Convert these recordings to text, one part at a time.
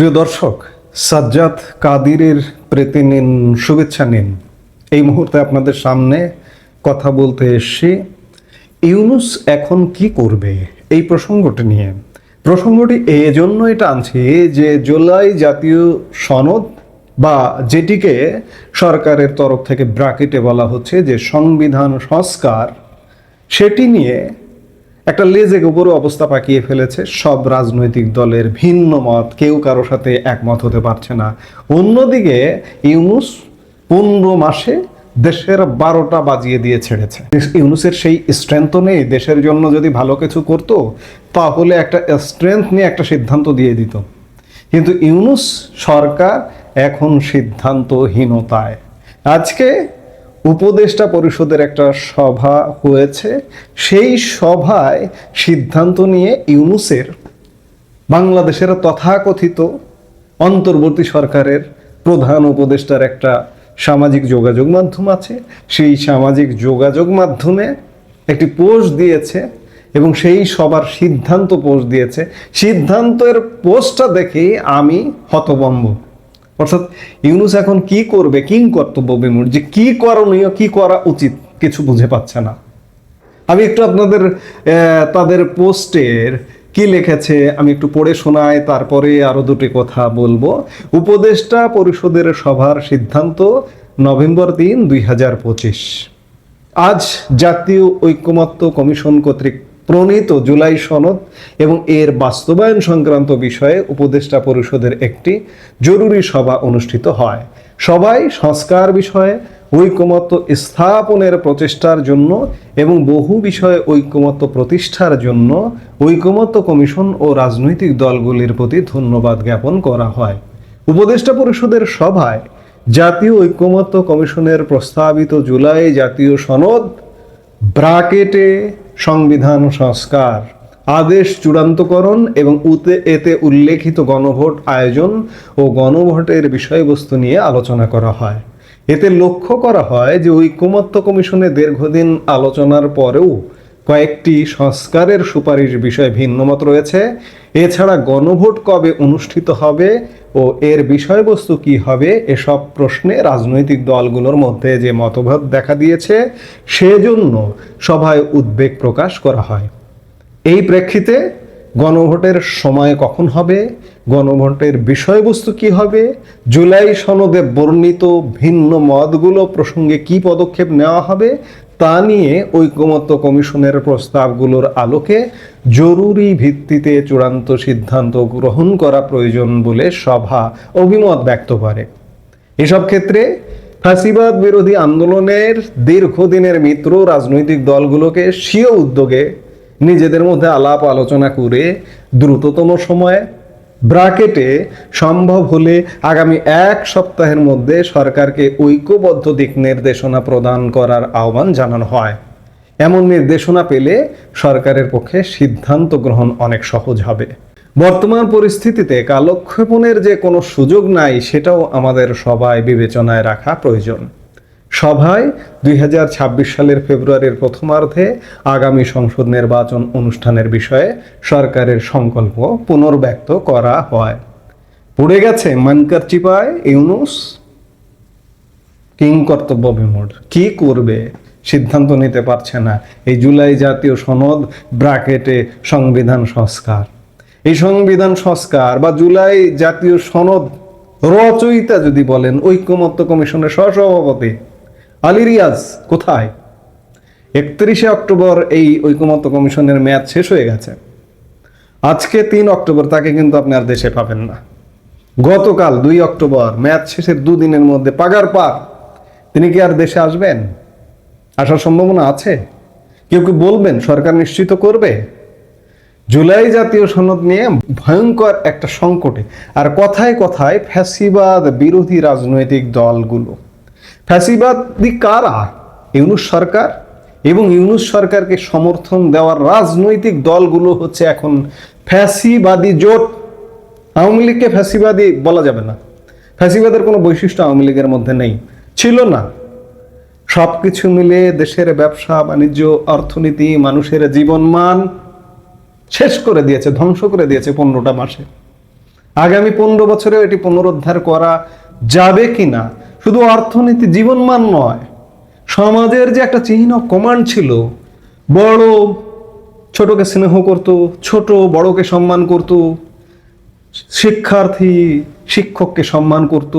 প্রিয় দর্শক, সাজ্জাদ কাদিরের প্রীতি নিন, শুভেচ্ছা নিন। এই মুহূর্তে আপনাদের সামনে কথা বলতে এসছি, ইউনুস এখন কি করবে? এই প্রসঙ্গটি নিয়ে। প্রসঙ্গটি এজন্য এটা আনছি যে জুলাই জাতীয় সনদ বা যেটিকে সরকারের তরফ থেকে ব্রাকেটে বলা হচ্ছে যে সংবিধান সংস্কার, সেটি নিয়ে একটা লেজে গোবরও অবস্থা পাকিয়ে ফেলেছে। সব রাজনৈতিক দলের ভিন্ন মত, কেউ কারও সাথে একমত হতে পারছে না। অন্যদিকে ইউনুস পনেরো মাসে দেশের বারোটা বাজিয়ে দিয়ে ছেড়েছে। ইউনুসের সেই স্ট্রেংথ নেই, দেশের জন্য যদি ভালো কিছু করতো, তাহলে একটা স্ট্রেংথ নিয়ে একটা সিদ্ধান্ত দিয়ে দিত। কিন্তু ইউনুস সরকার এখন সিদ্ধান্তহীনতায়। আজকে উপদেষ্টা পরিষদের একটা সভা হয়েছে। সেই সভায় সিদ্ধান্ত নিয়ে ইউনুসের বাংলাদেশের তথাকথিত অন্তর্বর্তী সরকারের প্রধান উপদেষ্টার একটা সামাজিক যোগাযোগ মাধ্যম আছে। সেই সামাজিক যোগাযোগ মাধ্যমে একটি পোস্ট দিয়েছে এবং সেই সবার সিদ্ধান্ত পোস্ট দিয়েছে। সিদ্ধান্তের পোস্টটা দেখেই আমি হতবম্ব অর্থাৎ ইউনুস এখন কি করবে, কিং কর্তব্য বিমূর যে কি করণীয়, কি করা উচিত, কিছু বুঝে পাচ্ছে না। আমি একটু আপনাদের তাদের পোস্টের কি লিখেছে, আমি একটু পড়ে শোনাই, তারপরে আরও দুটি কথা বলব। উপদেষ্টা পরিষদের সভার সিদ্ধান্ত, নভেম্বর তিন, দুই আজ জাতীয় ঐক্যমত্য কমিশন কর্তৃক প্রণীত জুলাই সনদ এবং এর বাস্তবায়ন সংক্রান্ত বিষয়ে উপদেষ্টা পরিষদের একটি জরুরি সভা অনুষ্ঠিত হয়। সবাই সংস্কার বিষয়ে ঐক্যমত্য স্থাপনের প্রচেষ্টার জন্য এবং বহু বিষয়ে ঐক্যমত্য প্রতিষ্ঠার জন্য ঐক্যমত্য কমিশন ও রাজনৈতিক দলগুলির প্রতি ধন্যবাদ জ্ঞাপন করা হয়। উপদেষ্টা পরিষদের সভায় জাতীয় ঐক্যমত্য কমিশনের প্রস্তাবিত জুলাই জাতীয় সনদ ব্রাকেটে সংবিধান সংস্কার। আদেশ চূড়ান্তকরণ এবং উতে, এতে উল্লেখিত গণভোট আয়োজন ও গণভোটের বিষয়বস্তু নিয়ে আলোচনা করা হয়। এতে লক্ষ্য করা হয় যে ঐক্যমত্য কমিশনে দীর্ঘদিন আলোচনার পরেও কয়েকটি সংস্কারের সুপারিশ বিষয়ে ভিন্নমত রয়েছে। এছাড়া গণভোট কবে অনুষ্ঠিত হবে ও এর বিষয়বস্তু কি হবে এসব প্রশ্নে রাজনৈতিক দলগুলোর মধ্যে যে মতভেদ দেখা দিয়েছে, সেজন্য সভায় উদ্বেগ প্রকাশ করা হয়। এই প্রেক্ষিতে গণভোটের সময় কখন হবে? গণভোটের বিষয়বস্তু কি হবে? জুলাই সনদে বর্ণিত ভিন্ন মতগুলো প্রসঙ্গে কি পদক্ষেপ নেওয়া হবে? তা নিয়ে ঐকমত্য কমিশনের প্রস্তাবগুলোর আলোকে জরুরি ভিত্তিতে চূড়ান্ত সিদ্ধান্ত গ্রহণ করা প্রয়োজন বলে সভা অভিমত ব্যক্ত করে। এসব ক্ষেত্রে ফাঁসিবাদ বিরোধী আন্দোলনের দীর্ঘদিনের মিত্র রাজনৈতিক দলগুলোকে স্বীয় উদ্যোগে নিজেদের মধ্যে আলাপ আলোচনা করে দ্রুততম সময়ে ব্রাকেটে সম্ভব হলে আগামী এক সপ্তাহের মধ্যে সরকারকে ঐক্যবদ্ধ দিক নির্দেশনা প্রদান করার আহ্বান জানানো হয়। এমন নির্দেশনা পেলে সরকারের পক্ষে সিদ্ধান্ত গ্রহণ অনেক সহজ হবে। বর্তমান পরিস্থিতিতে কালক্ষেপণের যে কোনো সুযোগ নাই, সেটাও আমাদের সবাই বিবেচনায় রাখা প্রয়োজন। সভায় দুই হাজার ছাব্বিশ সালের ফেব্রুয়ারির প্রথমার্ধে আগামী সংসদ নির্বাচন অনুষ্ঠানের বিষয়ে সরকারের সংকল্প পুনর্ব্যক্ত করা হয়। পড়ে গেছে মানকার চিপায়, ইউনুস। কিং কর্তব্য বিমূঢ়। কি করবে? সিদ্ধান্ত নিতে পারছে না। এই জুলাই জাতীয় সনদ ব্রাকেটে সংবিধান সংস্কার। এই সংবিধান সংস্কার বা জুলাই জাতীয় সনদ রচয়িতা যদি বলেন ঐক্যমত্য কমিশনের সহসভাপতি আলী রিয়াজ কোথায়? একত্রিশে অক্টোবর এই ঐক্যমত্য কমিশনের মেয়াদ শেষ হয়ে গেছে। আজকে তিন অক্টোবর, তাকে কিন্তু আপনি আর দেশে পাবেন না। গতকাল দুই অক্টোবর ম্যাচ শেষের দুদিনের মধ্যে পাগার পার। তিনি কি আর দেশে আসবেন? আসার সম্ভাবনা আছে? কেউ কি বলবেন, সরকার নিশ্চিত করবে? জুলাই জাতীয় সনদ নিয়ে ভয়ঙ্কর একটা সংকটে। আর কথায় কথায় ফ্যাসিবাদ বিরোধী রাজনৈতিক দলগুলো। ফ্যাসিবাদী কারা? ইউনুস সরকার এবং ইউনুস সরকারকে সমর্থন দেওয়ার রাজনৈতিক দলগুলো হচ্ছে এখন ফ্যাসিবাদী জোট। আওয়ামী লীগকে ফ্যাসিবাদী বলা যাবে না। ফ্যাসিবাদের কোনো বৈশিষ্ট্য আওয়ামী লীগের মধ্যে নেই। ছিল না। সব কিছু মিলে দেশের ব্যবসা, বাণিজ্য, অর্থনীতি, মানুষের জীবনমান শেষ করে দিয়েছে, ধ্বংস করে দিয়েছে পনেরোটা মাসে। আগামী পনেরো বছরেও এটি পুনরুদ্ধার করা যাবে কিনা শুধু অর্থনীতি জীবনমান নয়, সমাজের যে একটা চিহ্ন কমান্ড ছিল, বড় ছোটকে স্নেহ করত, ছোট বড়কে সম্মান করত, শিক্ষার্থী, শিক্ষককে সম্মান করত,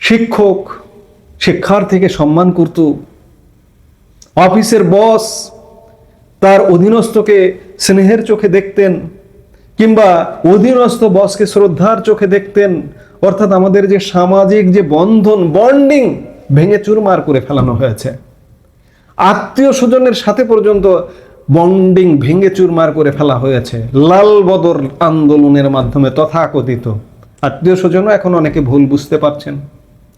শিক্ষক, শিক্ষার্থীকে সম্মান করত, অফিসের বস তার অধীনস্থকে স্নেহের চোখে দেখতেন, কিংবা অধীনস্থ বসকে শ্রদ্ধার চোখে দেখতেন অর্থাৎ আমাদের যে সামাজিক যে বন্ধন, বন্ডিং ভেঙে চুরমার করে ফেলানো হয়েছে। আত্মীয় স্বজনের সাথে পর্যন্ত বন্ডিং ভেঙে চুরমার করে ফেলা হয়েছে। লাল বদর আন্দোলনের মাধ্যমে তথাকথিত। আত্মীয় স্বজনও এখন অনেকে ভুল বুঝতে পারছেন।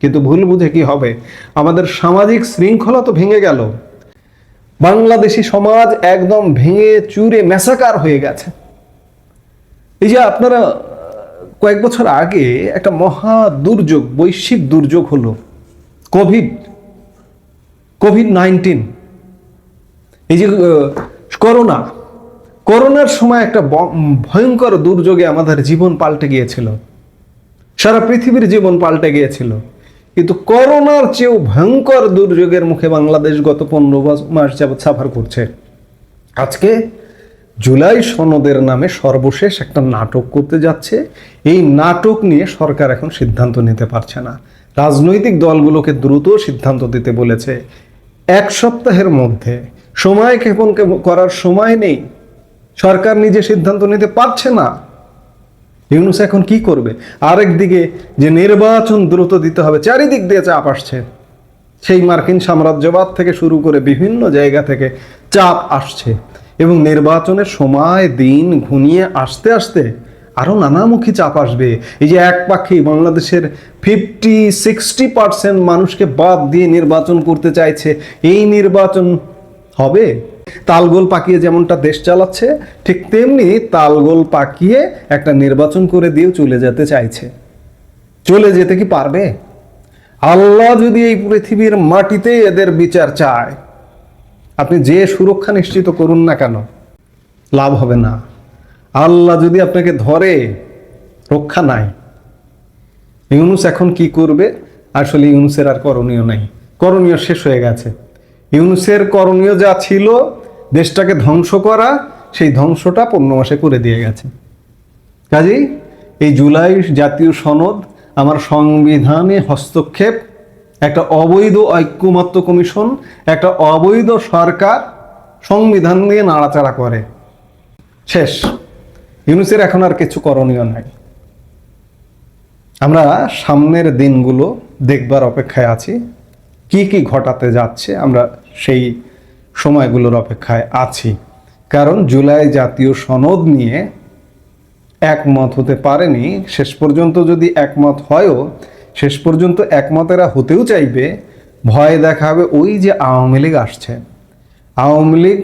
কিন্তু ভুল বুঝে কি হবে? আমাদের সামাজিক শৃঙ্খলা তো ভেঙে গেল। বাংলাদেশি সমাজ একদম ভেঙে চুরে মেসাকার হয়ে গেছে। এই যে আপনারা কয়েক বছর আগে একটা মহা দুর্যোগ, বৈশ্বিক দুর্যোগ হলো কোভিড কোভিড নাইন্টিন এই যে করোনা করোনার সময় একটা ভয়ঙ্কর দুর্যোগে আমাদের জীবন পাল্টে গিয়েছিল। সারা পৃথিবীর জীবন পাল্টে গিয়েছিল। কিন্তু করোনার চেয়েও ভয়ঙ্কর দুর্যোগের মুখে বাংলাদেশ গত পনেরো মাস যাবৎ সাফার করছে। আজকে জুলাই সনদের নামে সর্বশেষ একটা নাটক করতে যাচ্ছে। এই নাটক নিয়ে সরকার এখন সিদ্ধান্ত নিতে পারছে না। রাজনৈতিক দলগুলোকে দ্রুত সিদ্ধান্ত দিতে বলেছে। এক সপ্তাহের মধ্যে। সময় ক্ষেপণ করার সময় নেই। সরকার নিজে সিদ্ধান্ত নিতে পারছে না। ইউনুস এখন কি করবে? আরেক দিকে যে নির্বাচন দ্রুত দিতে হবে, চারিদিক দিয়ে চাপ আসছে। সেই মার্কিন সাম্রাজ্যবাদ থেকে শুরু করে বিভিন্ন জায়গা থেকে চাপ আসছে। এবং নির্বাচনের সময়, দিন ঘনিয়ে আসতে আসতে আরও নানামুখী চাপ আসবে। এই যে এক পাখি বাংলাদেশের ফিফটি সিক্সটি পার্সেন্ট মানুষকে বাদ দিয়ে নির্বাচন করতে চাইছে, এই নির্বাচন হবে? তালগোল পাকিয়ে যেমনটা দেশ চালাচ্ছে, ঠিক তেমনি তালগোল পাকিয়ে একটা নির্বাচন করে দিয়েও চলে যেতে চাইছে। চলে যেতে কি পারবে? আল্লাহ যদি এই পৃথিবীর মাটিতে এদের বিচার চায়। আপনি যে সুরক্ষা নিশ্চিত করুন না কেন, লাভ হবে না। আল্লাহ যদি আপনাকে ধরে, রক্ষা নাই। ইউনুস এখন কি করবে? আসলে ইউনুসের আর করণীয় নাই। করণীয় শেষ হয়ে গেছে। ইউনুসের করণীয় যা ছিল, দেশটাকে ধ্বংস করা, সেই ধ্বংসটা পনেরো মাসে করে দিয়ে গেছে। কাজেই এই জুলাই জাতীয় সনদ আমার সংবিধানে হস্তক্ষেপ একটা অবৈধ ঐক্যমত্য কমিশন, একটা অবৈধ সরকার সংবিধান নিয়ে নাড়াচাড়া করে। শেষ। ইউনুসের এখন আর কিছু করণীয় নাই। আমরা সামনের দিনগুলো দেখবার অপেক্ষায় আছি। কি কি ঘটাতে যাচ্ছে আমরা সেই সময়গুলোর অপেক্ষায় আছি। কারণ জুলাই জাতীয় সনদ নিয়ে একমত হতে পারেনি। শেষ পর্যন্ত যদি একমত হয়ও শেষ পর্যন্ত একমতেরা হতেও চাইবে, ভয় দেখাবে ওই যে আওয়ামী লীগ আসছে। আওয়ামী লীগ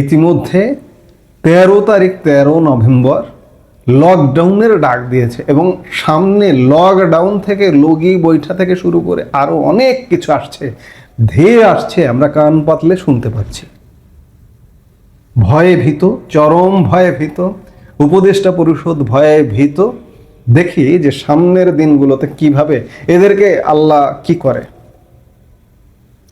ইতিমধ্যে তেরো তারিখ, তেরো নভেম্বর লকডাউনের ডাক দিয়েছে এবং সামনে লকডাউন থেকে লগি বৈঠা থেকে শুরু করে আরও অনেক কিছু আসছে, ধেয়ে আসছে, আমরা কান পাতলে শুনতে পাচ্ছি। ভয়ে ভীত, চরম ভয়ে ভীত, উপদেষ্টা পরিষদ ভয়ে ভীত দেখি যে সামনের দিনগুলোতে কীভাবে, এদেরকে আল্লাহ কি করে?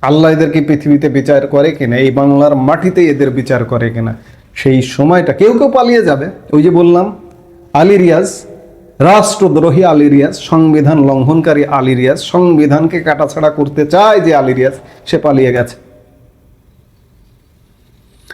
আল্লাহ এদেরকে পৃথিবীতে বিচার করে কিনা? এই বাংলার মাটিতে এদের বিচার করে কিনা? সেই সময়টা কেউ কেউ পালিয়ে যাবে। ওই যে বললাম, আলী রিয়াজ, রাষ্ট্রদ্রোহী আলী রিয়াজ, সংবিধান লঙ্ঘনকারী আলী রিয়াজ, সংবিধানকে কাটাছাড়া করতে চায় যে আলী রিয়াজ, সে পালিয়ে গেছে।